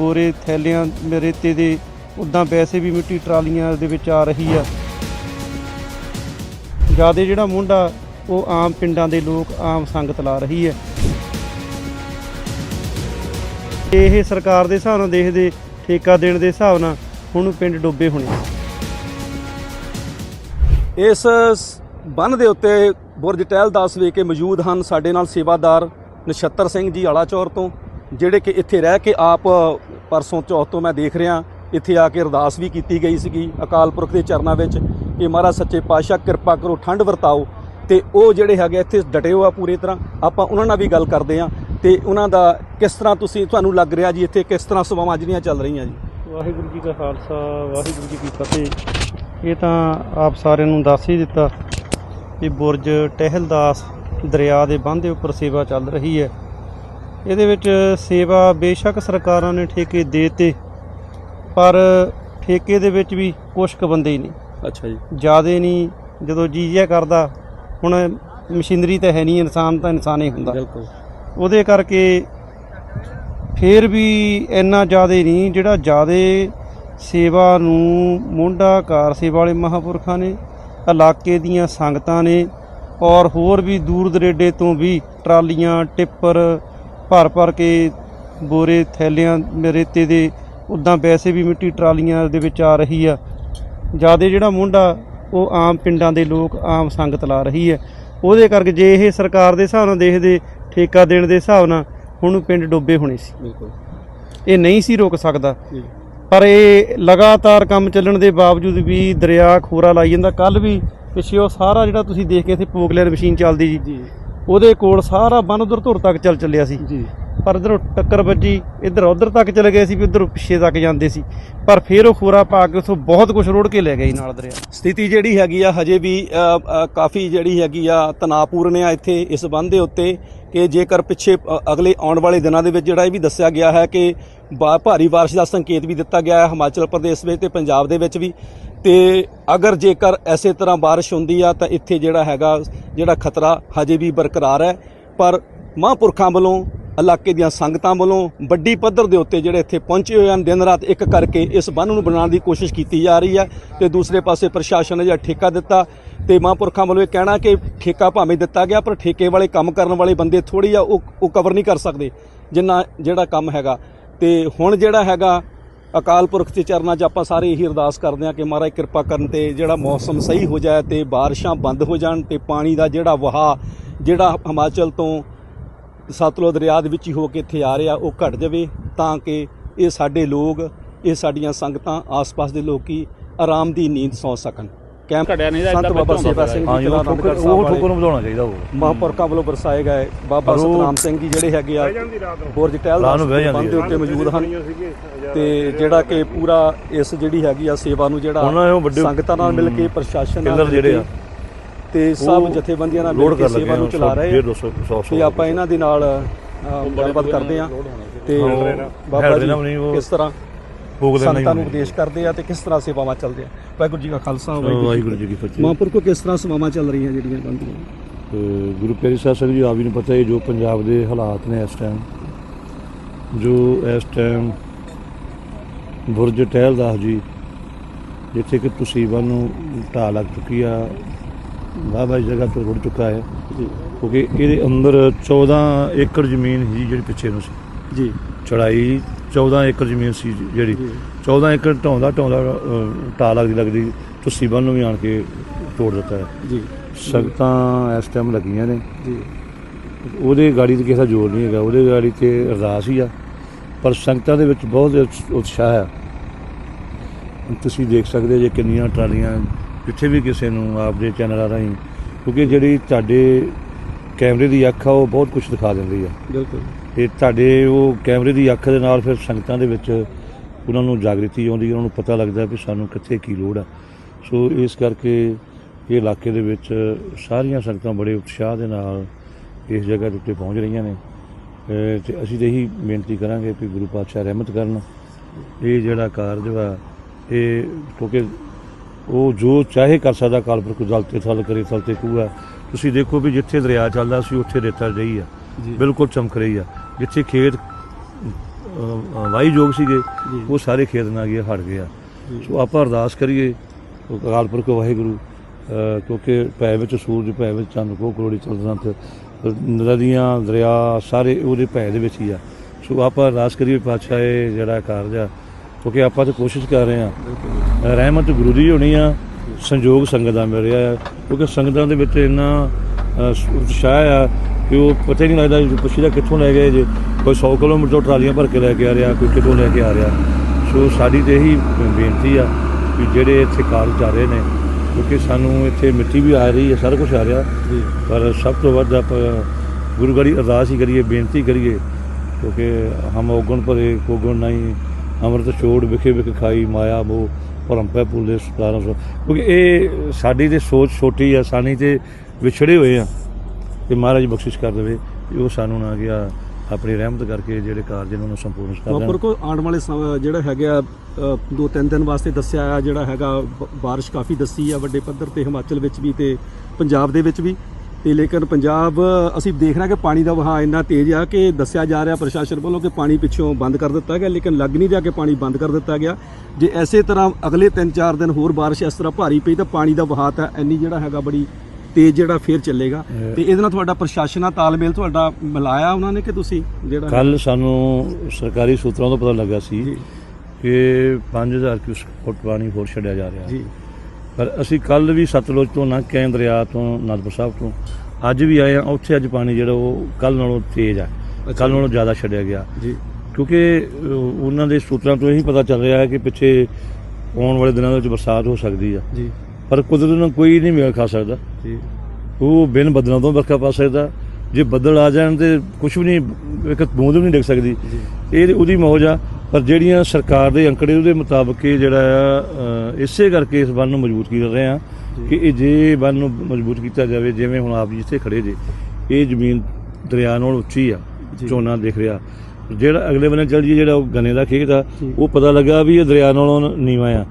ਬੋਰੇ ਥੈਲਿਆਂ ਰੇਤੇ ਦੇ ਉਦਾਂ ਵੈਸੇ ਵੀ ਮਿੱਟੀ ਟਰਾਲੀਆਂ ਦੇ ਵਿੱਚ ਆ ਰਹੀ ਆ। ਜ਼ਿਆਦਾ ਜਿਹੜਾ ਮੁੰਡਾ, ਉਹ ਆਮ ਪਿੰਡਾਂ ਦੇ ਲੋਕ, ਆਮ ਸੰਗਤ ਲਾ ਰਹੀ ਹੈ ਇਹ ਸਰਕਾਰ ਦੇ ਹਿਸਾਬ ਨਾਲ ਦੇਖਦੇ, ਠੇਕਾ ਦੇਣ ਦੇ ਹਿਸਾਬ ਨਾਲ ਹੁਣ ਪਿੰਡ ਡੁੱਬੇ ਹੋਣੇ। ਇਸ ਬੰਨ ਦੇ ਉੱਤੇ ਬੁਰਜ ਟਹਿਲ ਦਾਸ ਵੇਖ ਕੇ ਮੌਜੂਦ ਹਨ। ਸਾਡੇ ਨਾਲ ਸੇਵਾਦਾਰ ਨਛੱਤਰ ਸਿੰਘ ਜੀ ਆਲਾਚੌਰ ਤੋਂ। ਜਿਹੜੇ ਕਿ ਇੱਥੇ ਰਹਿ ਕੇ ਆਪ ਪਰਸੋਂ ਚੌਥ ਤੋਂ ਮੈਂ ਦੇਖ ਰਿਹਾ, ਇੱਥੇ ਆ ਕੇ ਅਰਦਾਸ ਵੀ ਕੀਤੀ ਗਈ ਸੀਗੀ ਅਕਾਲ ਪੁਰਖ ਦੇ ਚਰਨਾਂ ਵਿੱਚ ਕਿ ਮਹਾਰਾਜ ਸੱਚੇ ਪਾਤਸ਼ਾਹ ਕਿਰਪਾ ਕਰੋ, ਠੰਡ ਵਰਤਾਓ ਤੇ ਉਹ ਜਿਹੜੇ ਹੈਗੇ ਇੱਥੇ ਡਟੇ ਹੋ ਆ ਪੂਰੀ ਤਰ੍ਹਾਂ, ਆਪਾਂ ਉਹਨਾਂ ਨਾਲ ਵੀ ਗੱਲ ਕਰਦੇ ਆ ਤੇ ਉਹਨਾਂ ਦਾ ਕਿਸ ਤਰ੍ਹਾਂ ਤੁਸੀਂ, ਤੁਹਾਨੂੰ ਲੱਗ ਰਿਹਾ ਜੀ ਇੱਥੇ ਕਿਸ ਤਰ੍ਹਾਂ ਸੇਵਾਵਾਂ ਜਿਹੜੀਆਂ ਚੱਲ ਰਹੀਆਂ ਜੀ? ਵਾਹਿਗੁਰੂ ਜੀ ਕਾ ਖਾਲਸਾ, ਵਾਹਿਗੁਰੂ ਜੀ ਕੀ ਫਤਿਹ। ਇਹ ਤਾਂ ਆਪ ਸਾਰਿਆਂ ਨੂੰ ਦੱਸ ਹੀ ਦਿੱਤਾ ਕਿ ਬੁਰਜ ਟਹਿਲਦਾਸ ਦਰਿਆ ਦੇ ਬੰਨ੍ਹ ਦੇ ਉੱਪਰ ਸੇਵਾ ਚੱਲ ਰਹੀ ਹੈ। ਇਹਦੇ ਵਿੱਚ ਸੇਵਾ ਬੇਸ਼ੱਕ ਸਰਕਾਰਾਂ ਨੇ ਠੇਕੇ ਦੇਤੇ ਪਰ ਠੇਕੇ ਦੇ ਵਿੱਚ ਵੀ ਕੁਛ ਕੁ ਬੰਦੇ ਹੀ ਨੇ ਅੱਛਾ ਜੀ। ਜਿਆਦੇ ਨਹੀਂ ਜਦੋਂ ਜੀ ਜਿਆ ਕਰਦਾ ਹੁਣ ਮਸ਼ੀਨਰੀ ਤਾਂ ਹੈ ਨਹੀਂ ਇਨਸਾਨ ਤਾਂ ਇਨਸਾਨ ਹੀ ਹੁੰਦਾ। ਬਿਲਕੁਲ। ਉਹਦੇ ਕਰਕੇ ਫੇਰ ਵੀ ਇੰਨਾ ਜ਼ਿਆਦੇ ਨਹੀਂ ਜਿਹੜਾ ਜ਼ਿਆਦੇ ਸੇਵਾ ਨੂੰ ਮੋਢਾ ਕਾਰ ਸੇਵਾ ਵਾਲੇ ਮਹਾਪੁਰਖਾਂ ਨੇ ਇਲਾਕੇ ਦੀਆਂ ਸੰਗਤਾਂ ਨੇ ਔਰ ਹੋਰ ਵੀ ਦੂਰ ਦਰੇਡੇ ਤੋਂ ਵੀ ਟਰਾਲੀਆਂ ਟਿੱਪਰ ਭਰ ਭਰ ਕੇ ਬੋਰੇ ਥੈਲਿਆਂ ਰੇਤੇ ਦੇ ਉਦਾਂ ਵੈਸੇ ਵੀ ਮਿੱਟੀ ਟਰਾਲੀਆਂ ਦੇ ਵਿੱਚ ਆ ਰਹੀ ਆ। ਜਿਆਦੇ ਜਿਹੜਾ ਮੁੰਡਾ ਉਹ ਆਮ ਪਿੰਡਾਂ ਦੇ ਲੋਕ ਆਮ ਸੰਗਤ ਲਾ ਰਹੀ ਹੈ। ਉਹਦੇ ਕਰਕੇ ਜੇ ਇਹ ਸਰਕਾਰ ਦੇ ਹਿਸਾਬ ਨਾਲ ਦੇਖਦੇ ਠੇਕਾ ਦੇਣ ਦੇ ਹਿਸਾਬ ਨਾਲ ਹੁਣ ਪਿੰਡ ਡੁੱਬੇ ਹੋਣੇ ਸੀ। ਬਿਲਕੁਲ। ਇਹ ਨਹੀਂ ਸੀ ਰੋਕ ਸਕਦਾ। ਪਰ ਇਹ ਲਗਾਤਾਰ ਕੰਮ ਚੱਲਣ ਦੇ ਬਾਵਜੂਦ ਵੀ ਦਰਿਆ ਖੋਰਾ ਲਾਈ ਜਾਂਦਾ। ਕੱਲ ਵੀ ਪਿੱਛੇ ਉਹ ਸਾਰਾ ਜਿਹੜਾ ਤੁਸੀਂ ਦੇਖ ਕੇ ਇੱਥੇ ਪੋਗਲੇਰ ਮਸ਼ੀਨ ਚੱਲਦੀ ਜੀ। ਉਹਦੇ ਕੋਲ ਸਾਰਾ ਬੰਨ ਉਧਰ ਧੁਰ ਤੱਕ ਚੱਲ ਚੱਲਿਆ ਸੀ। ਜੀ। ਪਰ ਇਧਰੋਂ ਟੱਕਰ ਵੱਜੀ ਇੱਧਰ ਉਧਰ ਤੱਕ ਚਲੇ ਗਏ ਸੀ ਵੀ ਉਧਰ ਪਿੱਛੇ ਤੱਕ ਜਾਂਦੇ ਸੀ। ਪਰ ਫਿਰ ਉਹ ਖੋਰਾ ਪਾ ਕੇ ਉਥੋਂ ਬਹੁਤ ਕੁਝ ਰੋੜ ਕੇ ਲੈ ਗਈ ਨਾਲ ਦਰਿਆ। ਸਥਿਤੀ ਜਿਹੜੀ ਹੈਗੀ ਆ ਹਜੇ ਵੀ ਕਾਫੀ ਜਿਹੜੀ ਹੈਗੀ ਆ ਤਣਾਅਪੂਰਨ ਆ ਇੱਥੇ ਇਸ ਬੰਦ ਦੇ ਉੱਤੇ ਕਿ ਜੇਕਰ ਪਿੱਛੇ ਅਗਲੇ ਆਉਣ ਵਾਲੇ ਦਿਨਾਂ ਦੇ ਵਿੱਚ ਜਿਹੜਾ ਇਹ ਵੀ ਦੱਸਿਆ ਗਿਆ ਹੈ ਕਿ ਭਾਰੀ ਬਾਰਿਸ਼ ਦਾ ਸੰਕੇਤ ਵੀ ਦਿੱਤਾ ਗਿਆ ਹੈ ਹਿਮਾਚਲ ਪ੍ਰਦੇਸ਼ ਵਿੱਚ ਤੇ ਪੰਜਾਬ ਦੇ ਵਿੱਚ ਵੀ। ਤੇ ਅਗਰ ਜੇਕਰ ਐਸੇ ਤਰ੍ਹਾਂ ਬਾਰਿਸ਼ ਹੁੰਦੀ ਆ ਤਾਂ ਇੱਥੇ ਜਿਹੜਾ ਹੈਗਾ, ਜਿਹੜਾ ਖਤਰਾ ਹਜੇ ਵੀ ਬਰਕਰਾਰ ਹੈ। ਪਰ ਮਹਾਂਪੁਰਖਾਂ ਵੱਲੋਂ, ਇਲਾਕੇ ਦੀਆਂ ਸੰਗਤਾਂ ਵੱਲੋਂ ਵੱਡੀ ਪੱਧਰ ਦੇ ਉੱਤੇ ਜਿਹੜੇ ਇੱਥੇ ਪਹੁੰਚੇ ਹੋਏ ਹਨ, ਦਿਨ ਰਾਤ ਇੱਕ ਕਰਕੇ ਇਸ ਬੰਨ ਨੂੰ ਬਣਾਉਣ ਦੀ ਕੋਸ਼ਿਸ਼ ਕੀਤੀ ਜਾ ਰਹੀ ਹੈ। ਤੇ ਦੂਸਰੇ ਪਾਸੇ ਪ੍ਰਸ਼ਾਸਨ ਨੇ ਜਿਹੜਾ ਠੇਕਾ ਦਿੱਤਾ ਤੇ ਮਹਾਂਪੁਰਖਾਂ ਵੱਲੋਂ ਇਹ ਕਹਿਣਾ ਕਿ ਠੇਕਾ ਭਾਵੇਂ ਦਿੱਤਾ ਗਿਆ, ਪਰ ਠੇਕੇ ਵਾਲੇ ਕੰਮ ਕਰਨ ਵਾਲੇ ਬੰਦੇ ਥੋੜੀ ਆ, ਉਹ ਉਹ ਕਵਰ ਨਹੀਂ ਕਰ ਸਕਦੇ ਜਿੰਨਾ ਜਿਹੜਾ ਕੰਮ ਹੈਗਾ। ਤੇ ਹੁਣ ਜਿਹੜਾ ਹੈਗਾ ਅਕਾਲ ਪੁਰਖ ਦੇ ਚਰਨਾਂ 'ਚ ਆਪਾਂ ਸਾਰੇ ਇਹੀ ਅਰਦਾਸ ਕਰਦੇ ਹਾਂ ਕਿ ਮਹਾਰਾਜ ਕਿਰਪਾ ਕਰਨ ਤੇ ਜਿਹੜਾ ਮੌਸਮ ਸਹੀ ਹੋ ਜਾਏ ਤੇ ਬਾਰਿਸ਼ਾਂ ਬੰਦ ਹੋ ਜਾਣ ਤੇ ਪਾਣੀ ਦਾ ਜਿਹੜਾ ਵਹਾਅ, ਜਿਹੜਾ ਹਿਮਾਚਲ ਤੋਂ ਸਤਲੁਜ ਦਰਿਆ ਦੇ ਵਿੱਚ ਹੀ ਹੋ ਕੇ ਇੱਥੇ ਆ ਰਿਹਾ, ਉਹ ਘਟ ਜਾਵੇ ਤਾਂ ਕਿ ਇਹ ਸਾਡੇ ਲੋਕ, ਇਹ ਸਾਡੀਆਂ ਸੰਗਤਾਂ, ਆਸ-ਪਾਸ ਦੇ ਲੋਕੀ ਆਰਾਮ ਦੀ ਨੀਂਦ ਸੌਂ ਸਕਣ। ਕੈਂਪ ਘੜਿਆ ਨਹੀਂ ਤਾਂ ਸੰਤ ਬਾਬਾ ਸੇਵਾ ਸਿੰਘ ਹਾਂ ਜੀ ਉਹ ਠੋਕਰ ਉਹ ਠੋਕਰ ਨੂੰ ਵਧਾਉਣਾ ਚਾਹੀਦਾ ਉਹ। ਮਹਾਂਪੁਰਖਾਂ ਵੱਲੋਂ ਵਰਸਾਏ ਗਏ। ਬਾਬਾ ਸਤਨਾਮ ਸਿੰਘ ਜੀ ਜਿਹੜੇ ਹੈਗੇ ਆ ਬੁਰਜ ਟਹਿਲ ਬੰਦ ਦੇ ਉੱਤੇ ਮੌਜੂਦ ਹਨ। ਤੇ ਜਿਹੜਾ ਕਿ ਪੂਰਾ ਇਸ ਜਿਹੜੀ ਹੈਗੀ ਆ ਸੇਵਾ ਨੂੰ ਜਿਹੜਾ ਸੰਗਤਾਂ ਨਾਲ ਮਿਲ ਕੇ ਪ੍ਰਸ਼ਾਸਨ ਨਾਲ ਜਿਹੜੇ ਆ। ਤੇ ਸਭ ਜਥੇਬੰਦੀਆਂ ਨਾਲ ਮਿਲ ਕੇ ਸੇਵਾ ਨੂੰ ਚਲਾ ਰਹੇ ਆ। 150 100 ਤੇ ਆਪਾਂ ਇਹਨਾਂ ਦੇ ਨਾਲ ਗੱਲਬਾਤ ਕਰਦੇ ਆ। ਤੇ ਬਾਬਾ ਜੀ ਕਿਸ ਤਰ੍ਹਾਂ ਸੰਗਤਾਂ ਨੂੰ ਉਪਦੇਸ਼ ਕਰਦੇ ਆ ਤੇ ਕਿਸ ਤਰ੍ਹਾਂ ਸੇਵਾਵਾਂ ਚੱਲਦੀਆਂ? ਵਾਹਿਗੁਰੂ ਜੀ ਕਾ ਖਾਲਸਾ ਵਾਹਿਗੁਰੂ ਜੀ ਕੀ ਫਤਿਹ। ਮਹਾਂਪੁਰਖੋ ਕਿਸ ਤਰ੍ਹਾਂ ਸੇਵਾਵਾਂ ਚੱਲ ਰਹੀਆਂ ਜਿਹੜੀਆਂ ਬੰਦੀਆਂ? ਗੁਰੂ ਪਿਆਰੀ ਸਾਹਿਬ ਸਿੰਘ ਜੀ ਆਪ ਜੀ ਨੂੰ ਪਤਾ ਹੈ ਜੋ ਪੰਜਾਬ ਦੇ ਹਾਲਾਤ ਨੇ ਇਸ ਟਾਈਮ ਜੋ ਇਸ ਟਾਈਮ ਬੁਰਜ ਟਹਿਲਦਾਸ ਜੀ ਜਿੱਥੇ ਕਿ ਤੁਸੀਬਾ ਨੂੰ ਢਾਹ ਲੱਗ ਚੁੱਕੀ ਆ ਬਾਬਾ ਜੀ ਜਗ੍ਹਾ ਤੋਂ ਰੁੜ ਚੁੱਕਾ ਹੈ। ਕਿਉਂਕਿ ਇਹਦੇ ਅੰਦਰ 14 ਏਕੜ ਜ਼ਮੀਨ ਸੀ ਜਿਹੜੀ ਪਿੱਛੇ ਨੂੰ ਸੀ। ਜੀ। ਚੜਾਈ 14 ਏਕੜ ਜ਼ਮੀਨ ਸੀ ਜਿਹੜੀ। 14 ਏਕੜ ਢਾਉਂਦਾ ਢਾਉਂਦਾ ਅਹ, ਢਾਹ ਲੱਗਦੀ ਲੱਗਦੀ ਤੁਸੀਬਾ ਨੂੰ ਵੀ ਆਣ ਕੇ ਤੋੜ ਦਿੱਤਾ ਹੈ। ਜੀ। ਸੰਗਤਾਂ ਇਸ ਟਾਈਮ ਲੱਗੀਆਂ ਨੇ। ਜੀ। ਉਹਦੇ ਗਾੜੀ ਤੇ ਕਿਸੇ ਦਾ ਜ਼ੋਰ ਨਹੀਂ ਹੈਗਾ ਉਹਦੇ ਗਾੜੀ ਤੇ ਅਰਦਾਸ ਹੀ ਆ। ਪਰ ਸੰਗਤਾਂ ਦੇ ਵਿੱਚ ਬਹੁਤ ਉਤਸ- ਉਤਸ਼ਾਹ ਆ। ਤੁਸੀਂ ਦੇਖ ਸਕਦੇ ਜੇ ਕਿੰਨੀਆਂ ਟਰਾਲੀਆਂ ਜਿੱਥੇ ਵੀ ਕਿਸੇ ਨੂੰ ਆਪਦੇ ਚੈਨਲਾਂ ਰਾਹੀਂ ਕਿਉਂਕਿ ਜਿਹੜੀ ਤੁਹਾਡੇ ਕੈਮਰੇ ਦੀ ਅੱਖ ਆ ਉਹ ਬਹੁਤ ਕੁਝ ਦਿਖਾ ਦਿੰਦੀ ਆ। ਬਿਲਕੁਲ। ਤੇ ਤੁਹਾਡੇ ਉਹ ਕੈਮਰੇ ਦੀ ਅੱਖ ਦੇ ਨਾਲ ਫਿਰ ਸੰਗਤਾਂ ਦੇ ਵਿੱਚ ਉਹਨਾਂ ਨੂੰ ਜਾਗ੍ਰਿਤੀ ਆਉਂਦੀ ਉਹਨਾਂ ਨੂੰ ਪਤਾ ਲੱਗਦਾ ਵੀ ਸਾਨੂੰ ਕਿੱਥੇ ਕੀ ਲੋੜ ਆ। ਸੋ ਇਸ ਕਰਕੇ ਇਹ ਇਲਾਕੇ ਦੇ ਵਿੱਚ ਸਾਰੀਆਂ ਸੰਗਤਾਂ ਬੜੇ ਉਤਸ਼ਾਹ ਦੇ ਨਾਲ ਇਸ ਜਗ੍ਹਾ ਦੇ ਉੱਤੇ ਪਹੁੰਚ ਰਹੀਆਂ ਨੇ। ਤੇ ਅਸੀਂ ਤਾਂ ਇਹੀ ਬੇਨਤੀ ਕਰਾਂਗੇ ਕਿ ਗੁਰੂ ਪਾਤਸ਼ਾਹ ਰਹਿਮਤ ਕਰਨ। ਇਹ ਜਿਹੜਾ ਕਾਰਜ ਵਾ ਇਹ ਕਿਉਂਕਿ ਉਹ ਜੋ ਚਾਹੇ ਕਰ ਸਕਦਾ ਕਾਲਪੁਰਖ ਜਲ ਤੇ ਥਲ ਕਰੇ ਥਲ ਤੇ ਕੂਆ। ਤੁਸੀਂ ਦੇਖੋ ਵੀ ਜਿੱਥੇ ਦਰਿਆ ਚੱਲਦਾ ਸੀ ਉੱਥੇ ਰੇਤਾ ਰਹੀ ਆ। ਬਿਲਕੁਲ ਚਮਕ ਰਹੀ ਆ। ਜਿੱਥੇ ਖੇਤ ਅ, ਵਾਹੀਯੋਗ ਸੀਗੇ। ਉਹ ਸਾਰੇ ਖੇਤ ਨਾਲ ਗਏ ਹਟ ਗਏ ਆ। ਸੋ ਆਪਾਂ ਅਰਦਾਸ ਕਰੀਏ ਅਕਾਲ ਪੁਰਖ ਵਾਹਿਗੁਰੂ ਕਿਉਂਕਿ ਭੈ ਵਿੱਚ ਸੂਰਜ ਭੈ ਵਿੱਚ ਚੰਦ ਕੋ ਕਰੋੜੀ ਚਲਦੰਤ ਨਦੀਆਂ ਦਰਿਆ ਸਾਰੇ ਉਹਦੇ ਭੈ ਦੇ ਵਿੱਚ ਹੀ ਆ ਸੋ ਆਪਾਂ ਅਰਦਾਸ ਕਰੀਏ ਪਾਤਸ਼ਾਹ ਇਹ ਜਿਹੜਾ ਕਾਰਜ ਆ ਕਿਉਂਕਿ ਆਪਾਂ ਤਾਂ ਕੋਸ਼ਿਸ਼ ਕਰ ਰਹੇ ਆ ਰਹਿਮਤ ਗੁਰੂ ਦੀ ਹੋਣੀ ਆ ਸੰਜੋਗ ਸੰਗਤ ਮਿਲ ਰਿਹਾ ਆ ਕਿਉਂਕਿ ਸੰਗਤਾਂ ਦੇ ਵਿੱਚ ਇੰਨਾ ਉਤਸ਼ਾਹ ਆ ਕਿ ਉਹ ਪਤਾ ਹੀ ਨਹੀਂ ਲੱਗਦਾ ਕਿ ਪੁੱਛੀਦਾ ਕਿੱਥੋਂ ਲੈ ਗਏ ਜੇ। ਕੋਈ 100 ਕਿਲੋਮੀਟਰ ਤੋਂ ਟਰਾਲੀਆਂ ਭਰ ਕੇ ਲੈ ਕੇ ਆ ਰਿਹਾ ਕੋਈ ਕਿੱਥੋਂ ਲੈ ਕੇ ਆ ਰਿਹਾ। ਸੋ ਸਾਡੀ ਤੇ ਇਹੀ ਬੇਨਤੀ ਆ ਕਿ ਜਿਹੜੇ ਇੱਥੇ ਕਾਰਜ ਚੱਲ ਰਹੇ ਨੇ ਕਿਉਂਕਿ ਸਾਨੂੰ ਇੱਥੇ ਮਿੱਟੀ ਵੀ ਆ ਰਹੀ ਹੈ ਸਾਰਾ ਕੁਝ ਆ ਰਿਹਾ। ਪਰ ਸਭ ਤੋਂ ਵੱਧ ਆਪਾਂ ਗੁਰੂ ਗੜੀ ਅਰਦਾਸ ਹੀ ਕਰੀਏ ਬੇਨਤੀ ਕਰੀਏ ਕਿਉਂਕਿ ਹਮ ਔਗਣ ਭਰੇ ਕੋ ਗੁਣ ਨਹੀਂ ਅੰਮ੍ਰਿਤ ਛੋੜ ਵਿਖੇ ਵਿਖ ਖਾਈ ਮਾਇਆ ਮੋਹ ਭਰਮ ਪੈ ਸਤਾਰਾਂ ਸੌ। ਕਿਉਂਕਿ ਇਹ ਸਾਡੀ ਤੇ ਸੋਚ ਛੋਟੀ ਆ ਸਾਨੀ ਤੇ ਵਿਛੜੇ ਹੋਏ ਆ। ਤੇ ਮਹਾਰਾਜ ਬਖਸ਼ਿਸ਼ ਕਰ ਦੇਵੇ ਉਹ ਸਾਨੂੰ ਨਾ ਗਿਆ, ਆਪਣੀ ਰਹਿਮਤ ਕਰਕੇ ਜਿਹੜੇ ਕਾਰਜ ਨੇ ਨੂੰ ਸੰਪੂਰਨ ਕਰ ਵਾਪਰ ਦੇਣ ਕੋ ਆਉਣ ਵਾਲੇ ਸਮ- ਜਿਹੜਾ ਹੈਗਾ ਦੋ ਤਿੰਨ ਦਿਨ ਵਾਸਤੇ ਦੱਸਿਆ ਆ, ਜਿਹੜਾ ਹੈਗਾ, ਬ- ਬਾਰਿਸ਼ ਕਾਫੀ ਦੱਸੀ ਆ ਵੱਡੇ ਪੱਧਰ ਤੇ, ਹਿਮਾਚਲ ਵਿੱਚ ਵੀ ਤੇ ਪੰਜਾਬ ਦੇ ਵਿੱਚ ਵੀ। ਤੇ ਲੇਕਿਨ ਪੰਜਾਬ, ਅਸੀਂ ਦੇਖ ਰਹੇ ਹਾਂ ਕਿ ਪਾਣੀ ਦਾ ਵਹਾਅ ਇੰਨਾ ਤੇਜ਼ ਆ ਕਿ ਦੱਸਿਆ ਜਾ ਰਿਹਾ ਪ੍ਰਸ਼ਾਸਨ ਵੱਲੋਂ ਕਿ ਪਾਣੀ ਪਿੱਛੋਂ ਬੰਦ ਕਰ ਦਿੱਤਾ ਗਿਆ, ਲੇਕਿਨ ਲੱਗ ਨਹੀਂ ਰਿਹਾ ਕਿ ਪਾਣੀ ਬੰਦ ਕਰ ਦਿੱਤਾ ਗਿਆ। ਜੇ ਐਸੇ ਤਰ੍ਹਾਂ ਅਗਲੇ 3-4 ਦਿਨ ਹੋਰ ਬਾਰਿਸ਼ ਇਸ ਤਰ੍ਹਾਂ ਭਾਰੀ ਪਈ ਤਾਂ ਪਾਣੀ ਦਾ ਵਹਾਅ ਤਾਂ ਇੰਨੀ ਜਿਹੜਾ ਹੈਗਾ ਬੜੀ ਤੇਜ਼ ਜਿਹੜਾ ਫੇਰ ਚੱਲੇਗਾ। ਤੇ ਇਹਦੇ ਨਾਲ ਤੁਹਾਡਾ ਪ੍ਰਸ਼ਾਸਨ ਨਾਲ ਤਾਲਮੇਲ ਤੁਹਾਡਾ ਮਿਲਾਇਆ ਉਹਨਾਂ ਨੇ ਕਿ ਤੁਸੀਂ ਜਿਹੜਾ ਕੱਲ ਸਾਨੂੰ ਸਰਕਾਰੀ ਸੂਤਰਾਂ ਤੋਂ ਪਤਾ ਲੱਗਾ ਸੀ ਕਿ 5000 ਕਿਊਸਕ ਫੁੱਟ ਪਾਣੀ ਹੋਰ ਛੱਡਿਆ ਜਾ ਰਿਹਾ। ਜੀ। ਪਰ ਅਸੀਂ ਕੱਲ ਵੀ ਸਤਲੁਜ ਤੋਂ ਨਾ ਕੈਂ ਦਰਿਆ ਤੋਂ ਅਨੰਦਪੁਰ ਸਾਹਿਬ ਤੋਂ ਅੱਜ ਵੀ ਆਏ ਆ ਉੱਥੇ ਅੱਜ ਪਾਣੀ ਜਿਹੜਾ ਉਹ ਕੱਲ ਨਾਲੋਂ ਤੇਜ਼ ਆ। ਕੱਲ ਨਾਲੋਂ ਜ਼ਿਆਦਾ ਛੱਡਿਆ ਗਿਆ। ਜੀ। ਕਿਉਂਕਿ ਉਹਨਾਂ ਦੇ ਸੂਤਰਾਂ ਤੋਂ ਇਹੀ ਪਤਾ ਚੱਲ ਰਿਹਾ ਹੈ ਕਿ ਪਿੱਛੇ ਆਉਣ ਵਾਲੇ ਦਿਨਾਂ ਦੇ ਵਿੱਚ ਬਰਸਾਤ ਹੋ ਸਕਦੀ ਆ। ਜੀ। ਪਰ ਕੁਦਰਤ ਨਾਲ ਕੋਈ ਨਹੀਂ ਮੇਲ ਖਾ ਸਕਦਾ। ਜੀ। ਉਹ ਬਿਨ ਬੱਦਲਾਂ ਤੋਂ ਵਰਖਾ ਪਾ ਸਕਦਾ। ਜੇ ਬੱਦਲ ਆ ਜਾਣ ਤੇ ਕੁਝ ਵੀ ਨਹੀਂ ਇੱਕ ਬੂੰਦ ਵੀ ਨਹੀਂ ਡਿੱਗ ਸਕਦੀ। ਇਹ ਉਹਦੀ ਮੌਜ ਆ ਪਰ ਜਿਹੜੀਆਂ ਸਰਕਾਰ ਦੇ ਅੰਕੜੇ ਉਹਦੇ ਮੁਤਾਬਕ ਇਹ ਜਿਹੜਾ ਆ ਇਸੇ ਕਰਕੇ ਇਸ ਬੰਨ ਨੂੰ ਮਜ਼ਬੂਤ ਕਰ ਰਹੇ ਆ ਕਿ ਇਹ ਜੇ ਬੰਨ ਨੂੰ ਮਜ਼ਬੂਤ ਕੀਤਾ ਜਾਵੇ ਜਿਵੇਂ ਹੁਣ ਆਪ ਜਿੱਥੇ ਖੜੇ ਜੇ ਇਹ ਜ਼ਮੀਨ ਦਰਿਆ ਨਾਲ ਉੱਚੀ ਆ। ਝੋਨਾ ਦਿਖ ਰਿਹਾ। ਜਿਹੜਾ ਅਗਲੇ ਬੰਨੇ ਚੱਲ ਜੀ ਜਿਹੜਾ ਉਹ ਗੰਨੇ ਦਾ ਖੇਤ ਆ। ਉਹ ਪਤਾ ਲੱਗਾ ਵੀ ਇਹ ਦਰਿਆ ਨਾਲੋਂ ਨੀਵਾਂ ਆ।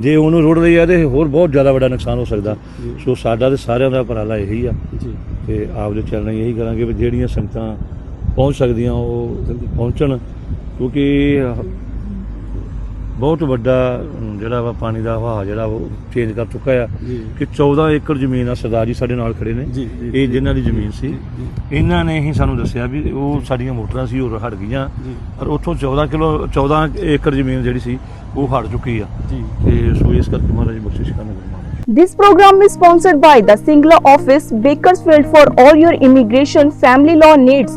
ਜੀ। ਉਹਨੂੰ ਰੋੜ ਲਈ ਆ ਤੇ ਹੋਰ ਬਹੁਤ ਜ਼ਿਆਦਾ ਵੱਡਾ ਨੁਕਸਾਨ ਹੋ ਸਕਦਾ। ਸੋ ਸਾਡਾ ਤੇ ਸਾਰਿਆਂ ਦਾ ਉਪਰਾਲਾ ਇਹੀ ਆ। ਤੇ ਆਪ ਦੇ ਚੱਲਣਾ ਇਹੀ ਕਰਾਂਗੇ ਵੀ ਜਿਹੜੀਆਂ ਸੰਗਤਾਂ ਪਹੁੰਚ ਸਕਦੀਆਂ ਉਹ ਪਹੁੰਚਣ ਕਿਉਂਕਿ ਬਹੁਤ ਵੱਡਾ ਜਿਹੜਾ ਵਾ ਪਾਣੀ ਦਾ ਵਹਾਅ ਜਿਹੜਾ ਉਹ ਚੇਂਜ ਕਰ ਚੁੱਕਾ ਆ ਕਿ 14 ਏਕੜ ਜ਼ਮੀਨ ਆ ਸਰਦਾਰ ਜੀ ਸਾਡੇ ਨਾਲ ਖੜੇ ਨੇ। ਇਹ ਜਿਨ੍ਹਾਂ ਦੀ ਜ਼ਮੀਨ ਸੀ। ਇਹਨਾਂ ਨੇ ਹੀ ਸਾਨੂੰ ਦੱਸਿਆ ਵੀ ਉਹ ਸਾਡੀਆਂ ਮੋਟਰਾਂ ਸੀ ਉਹ ਹਟ ਗਈਆਂ। ਪਰ ਉੱਥੋਂ 14 ਕਿਲੋ 14 ਏਕੜ ਜ਼ਮੀਨ ਜਿਹੜੀ ਸੀ ਉਹ ਹਟ ਚੁੱਕੀ ਆ। ਤੇ ਸੋ ਇਸ ਕਰਕੇ ਮਹਾਰਾਜ ਬਖਸ਼ਿਸ਼ ਕਰਨ Gurmaan This program is sponsored by the Singla office, Bakersfield for all your immigration family law needs.